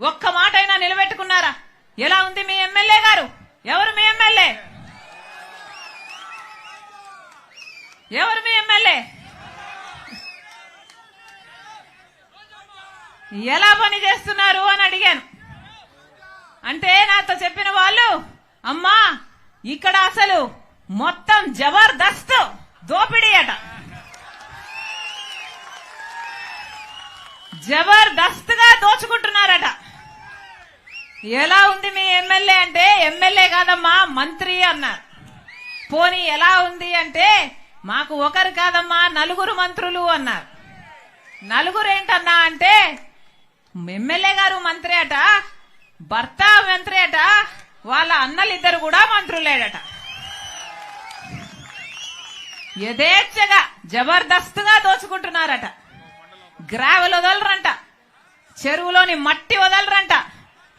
ఒక్క మాట అయినా నిలబెట్టుకున్నారా? ఎలా ఉంది మీ ఎమ్మెల్యే గారు? ఎవరు మీ ఎమ్మెల్యే? ఎవరు మీ ఎమ్మెల్యే? ఎలా పని చేస్తున్నారు అని అడిగాను. అంటే నాతో చెప్పిన వాళ్ళు అమ్మా ఇక్కడ అసలు మొత్తం జబర్దస్త్ దోపిడీ అట. జబర్దస్త్గా దోచుకుంటున్నారట. ఎలా ఉంది మీ ఎమ్మెల్యే అంటే ఎమ్మెల్యే కాదమ్మా మంత్రి అన్నారు. పోనీ ఎలా ఉంది అంటే మాకు ఒకరు కాదమ్మా నలుగురు మంత్రులు అన్నారు. నలుగురు ఏంటన్నా అంటే ఎమ్మెల్యే గారు మంత్రి అట భర్త మంత్రి అట వాళ్ళ అన్నలిద్దరు కూడా మంత్రులేడట. యథేచ్ఛగా జబర్దస్త్గా దోచుకుంటున్నారట. గ్రావెల్ వదలరంట. చెరువులోని మట్టి వదలరంట.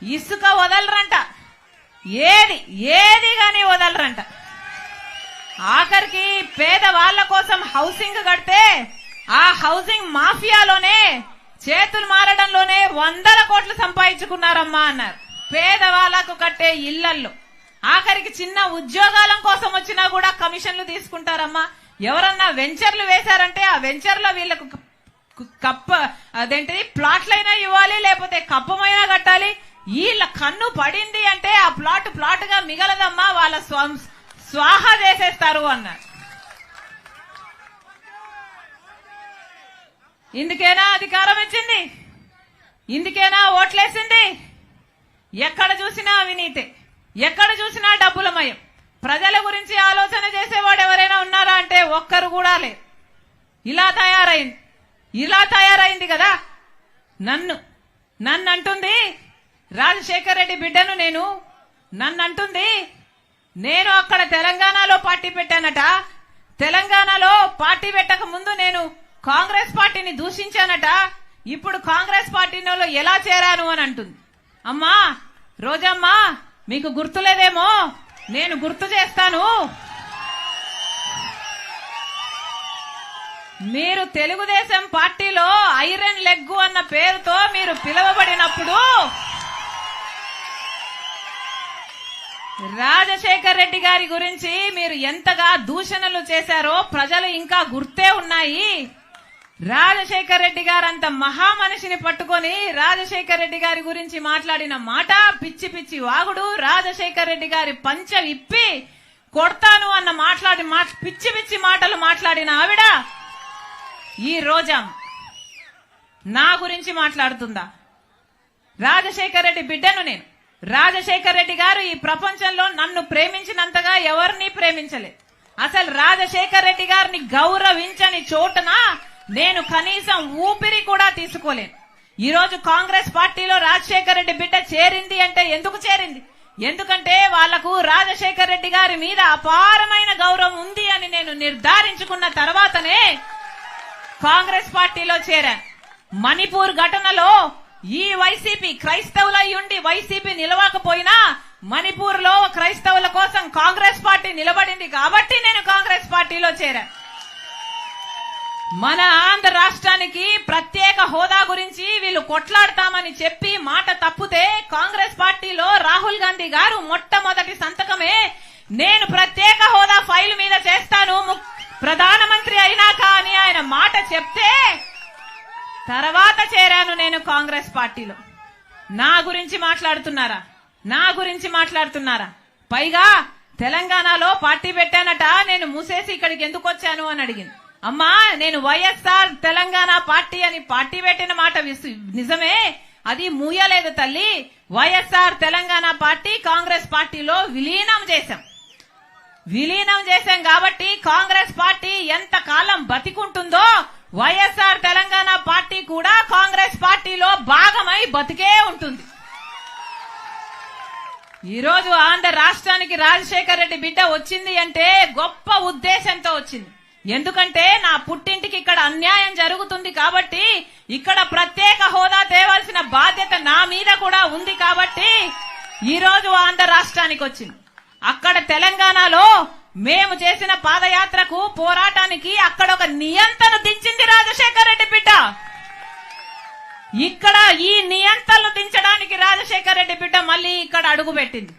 ఇసుక వదలరంట. ఏది ఏది గాని వదలరంట. ఆఖరికి పేదవాళ్ళ కోసం హౌసింగ్ కడితే ఆ హౌసింగ్ మాఫియాలోనే చేతులు మారడంలోనే వందల కోట్లు సంపాదించుకున్నారమ్మా అన్నారు. పేదవాళ్ళకు కట్టే ఇళ్ళల్లో. ఆఖరికి చిన్న ఉద్యోగాల కోసం వచ్చినా కూడా కమిషన్లు తీసుకుంటారమ్మా. ఎవరన్నా వెంచర్లు వేశారంటే ఆ వెంచర్లో వీళ్ళకు కప్ప అదేంటిది ప్లాట్లైనా ఇవ్వాలి లేకపోతే కప్పమైనా కట్టాలి వీళ్ళ కన్ను పడింది అంటే ఆ ప్లాట్ ప్లాట్గా మిగలదమ్మా వాళ్ళ స్వం- స్వాహ చేసేస్తారు అన్నారు. ఇందుకేనా అధికారం ఇచ్చింది? ఇందుకేనా ఓట్లేసింది? ఎక్కడ చూసినా అవినీతి. ఎక్కడ చూసినా డబ్బులమయం ప్రజల గురించి ఆలోచన చేసేవాడు ఎవరైనా ఉన్నారా అంటే ఒక్కరు కూడా లేదు ఇలా తయారైంది. ఇలా తయారైంది కదా. నన్ను నన్ను అంటుంది రాజశేఖర్ రెడ్డి బిడ్డను నేను నన్ను అంటుంది నేను అక్కడ తెలంగాణలో పార్టీ పెట్టానట. తెలంగాణలో పార్టీ పెట్టక ముందు నేను కాంగ్రెస్ పార్టీని దూషించానట. ఇప్పుడు కాంగ్రెస్ పార్టీలో ఎలా చేరాను అని అంటుంది. అమ్మా రోజమ్మా మీకు గుర్తులేదేమో? నేను గుర్తు చేస్తాను. మీరు తెలుగుదేశం పార్టీలో ఐరన్ లెగ్గు అన్న పేరుతో మీరు పిలువబడినప్పుడు రాజశేఖర్ రెడ్డి గారి గురించి మీరు ఎంతగా దూషణలు చేశారో ప్రజలు ఇంకా గుర్తే ఉన్నాయి. రాజశేఖర్ రెడ్డి గారు అంత మహామనిషిని పట్టుకొని రాజశేఖర్ రెడ్డి గారి గురించి మాట్లాడిన మాట పిచ్చి పిచ్చి వాగుడు రాజశేఖర్ రెడ్డి గారి పంచ విప్పి కొడతాను అన్న మాట్లాడి మా- పిచ్చి పిచ్చి మాటలు మాట్లాడిన ఆవిడ ఈ రోజా నా గురించి మాట్లాడుతుందా? రాజశేఖర్ రెడ్డి బిడ్డను నేను. రాజశేఖర్ రెడ్డి గారు ఈ ప్రపంచంలో నన్ను ప్రేమించినంతగా ఎవరిని ప్రేమించలేదు. అసలు రాజశేఖర్ రెడ్డి గారిని గౌరవించని చోటున నేను కనీసం ఊపిరి కూడా తీసుకోలేను. ఈ రోజు కాంగ్రెస్ పార్టీలో రాజశేఖర్ రెడ్డి బిడ్డ చేరింది అంటే ఎందుకు చేరింది? ఎందుకంటే వాళ్ళకు రాజశేఖర్ రెడ్డి గారి మీద అపారమైన గౌరవం ఉంది అని నేను నిర్ధారించుకున్న తర్వాతనే కాంగ్రెస్ పార్టీలో చేరాను. మణిపూర్ ఘటనలో ఈ వైసీపీ క్రైస్తవులై ఉండి వైసీపీ నిలవకపోయినా మణిపూర్లో క్రైస్తవుల కోసం కాంగ్రెస్ పార్టీ నిలబడింది కాబట్టి నేను కాంగ్రెస్ పార్టీలో చేరాను. మన ఆంధ్ర రాష్ట్రానికి ప్రత్యేక హోదా గురించి వీళ్ళు కొట్లాడతామని చెప్పి మాట తప్పితే కాంగ్రెస్ పార్టీలో రాహుల్ గాంధీ గారు మొట్టమొదటి సంతకమే నేను ప్రత్యేక హోదా ఫైల్ మీద చేస్తాను. ప్రధానమంత్రి అయినాక అని ఆయన మాట చెప్తే తర్వాత చేరాను నేను కాంగ్రెస్ పార్టీలో. నా గురించి మాట్లాడుతున్నారా? నా గురించి మాట్లాడుతున్నారా? పైగా తెలంగాణలో పార్టీ పెట్టానట నేను మూసేసి ఇక్కడికి ఎందుకు వచ్చాను అని అడిగింది. అమ్మా నేను వైఎస్ఆర్ తెలంగాణ పార్టీ అని పార్టీ పెట్టిన మాట నిజమే? అది మూయలేదు తల్లి. వైఎస్ఆర్ తెలంగాణ పార్టీ కాంగ్రెస్ పార్టీలో విలీనం చేశాం. విలీనం చేశాం కాబట్టి కాంగ్రెస్ పార్టీ ఎంత కాలం బతికుంటుందో వైఎస్ఆర్ తెలంగాణ కూడా కాంగ్రెస్ పార్టీలో భాగమై బతికే ఉంటుంది. ఈ రోజు ఆంధ్ర రాష్ట్రానికి రాజశేఖర రెడ్డి బిడ్డ వచ్చింది అంటే గొప్ప ఉద్దేశంతో వచ్చింది. ఎందుకంటే నా పుట్టింటికి ఇక్కడ అన్యాయం జరుగుతుంది కాబట్టి ఇక్కడ ప్రత్యేక హోదా తేవాల్సిన బాధ్యత నా మీద కూడా ఉంది కాబట్టి ఈ రోజు ఆంధ్ర రాష్ట్రానికి వచ్చింది. అక్కడ తెలంగాణలో మేము చేసిన పాదయాత్రకు పోరాటానికి అక్కడ ఒక నియంత్రణ ఇక్కడ ఈ నియంత్రణలు దించడానికి రాజశేఖర రెడ్డి బిడ్డ మళ్ళీ ఇక్కడ అడుగు పెట్టింది